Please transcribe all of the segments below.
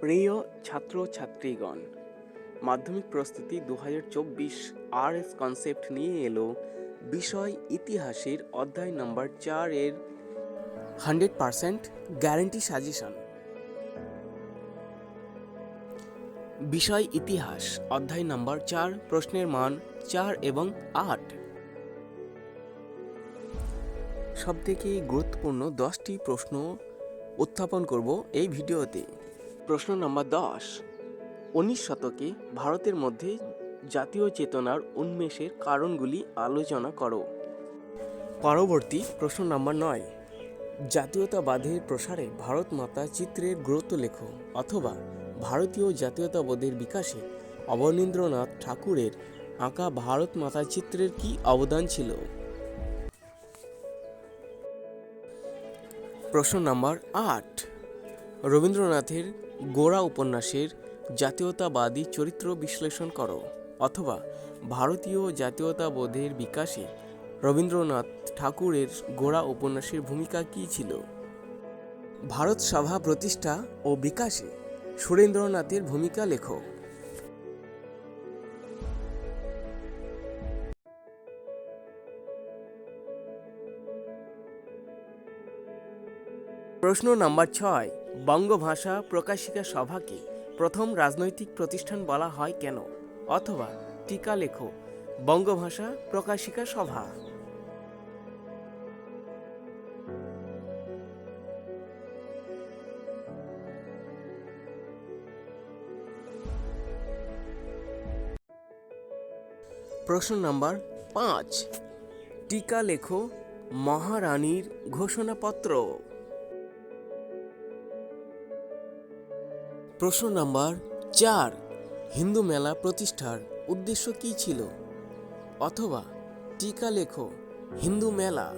প্রিয় ছাত্র ছাত্রীগণ মাধ্যমিক প্রস্তুতি দু হাজার চব্বিশ আর এস কনসেপ্ট নিয়ে এলো বিষয় ইতিহাসের অধ্যায় নম্বর চার এর হান্ড্রেড পারসেন্ট গ্যারেন্টি সাজেশন। বিষয় ইতিহাস, অধ্যায় নম্বর চার, প্রশ্নের মান চার এবং আট। সবথেকে গুরুত্বপূর্ণ দশটি প্রশ্ন উত্থাপন করব এই ভিডিওতে। প্রশ্ন নম্বর দশ। উনিশ শতকে ভারতের মধ্যে জাতীয় চেতনার উন্মেষের কারণগুলি আলোচনা করো। পরবর্তী প্রশ্ন নম্বর নয়। জাতীয়তাবাদের প্রসারে ভারত মাতা চিত্রের গুরুত্ব লেখো অথবা ভারতীয় জাতীয়তাবোধের বিকাশে অবনীন্দ্রনাথ ঠাকুরের আঁকা ভারত মাতা চিত্রের কি অবদান ছিল? প্রশ্ন নাম্বার আট। রবীন্দ্রনাথের গোড়া উপন্যাসের জাতীয়তাবাদী চরিত্র বিশ্লেষণ করো অথবা ভারতীয় জাতীয়তাবোধের বিকাশে রবীন্দ্রনাথ ঠাকুরের গোড়া উপন্যাসের ভূমিকা কী ছিল? ভারত সভা প্রতিষ্ঠা ও বিকাশে সুরেন্দ্রনাথের ভূমিকা লেখো। প্রশ্ন নাম্বার ছয়। বঙ্গভাষা প্রকাশিকা সভাকে প্রথম রাজনৈতিক প্রতিষ্ঠান বলা হয় কেন? অথবা টিকা লেখো, বঙ্গভাষা প্রকাশিকা সভা। প্রশ্ন নাম্বার পাঁচ। টিকা লেখো, মহারানীর ঘোষণাপত্র। প্রশ্ন নাম্বার চার, হিন্দু মেলা প্রতিষ্ঠার উদ্দেশ্য কী ছিল? অথবা টিকা লেখো, হিন্দু মেলা।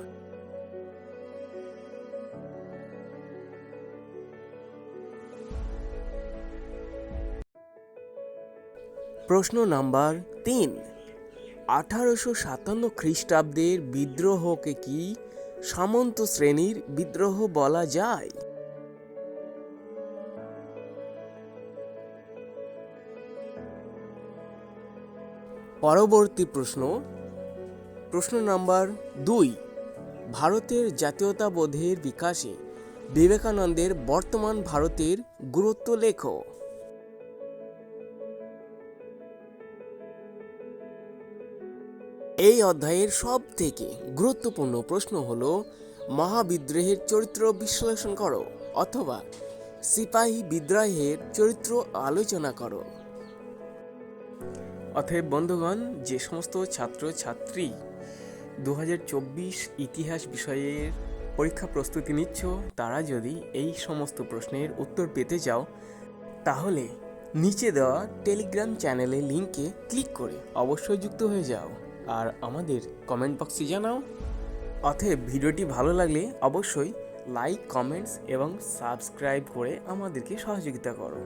প্রশ্ন নাম্বার তিন, আঠারোশো সাতান্ন খ্রিস্টাব্দের বিদ্রোহকে কি সামন্ত শ্রেণির বিদ্রোহ বলা যায়? পরবর্তী প্রশ্ন। প্রশ্ন নাম্বার দুই। ভারতের জাতীয়তাবোধের বিকাশে বিবেকানন্দের বর্তমান ভারতের গুরুত্ব লেখো। এই অধ্যায়ের সব থেকে গুরুত্বপূর্ণ প্রশ্ন হল, মহাবিদ্রোহের চরিত্র বিশ্লেষণ করো অথবা সিপাহী বিদ্রোহের চরিত্র আলোচনা করো। অতএব বন্ধুগণ, যে সমস্ত ছাত্র ছাত্রী দু হাজার চব্বিশ ইতিহাস বিষয়ের পরীক্ষা প্রস্তুতি নিচ্ছ, তারা যদি এই সমস্ত প্রশ্নের উত্তর পেতে চাও, তাহলে নিচে দেওয়া টেলিগ্রাম চ্যানেলের লিঙ্কে ক্লিক করে অবশ্যই যুক্ত হয়ে যাও আর আমাদের কমেন্ট বক্সে জানাও। অতএব ভিডিওটি ভালো লাগলে অবশ্যই লাইক, কমেন্টস এবং সাবস্ক্রাইব করে আমাদেরকে সহযোগিতা করো।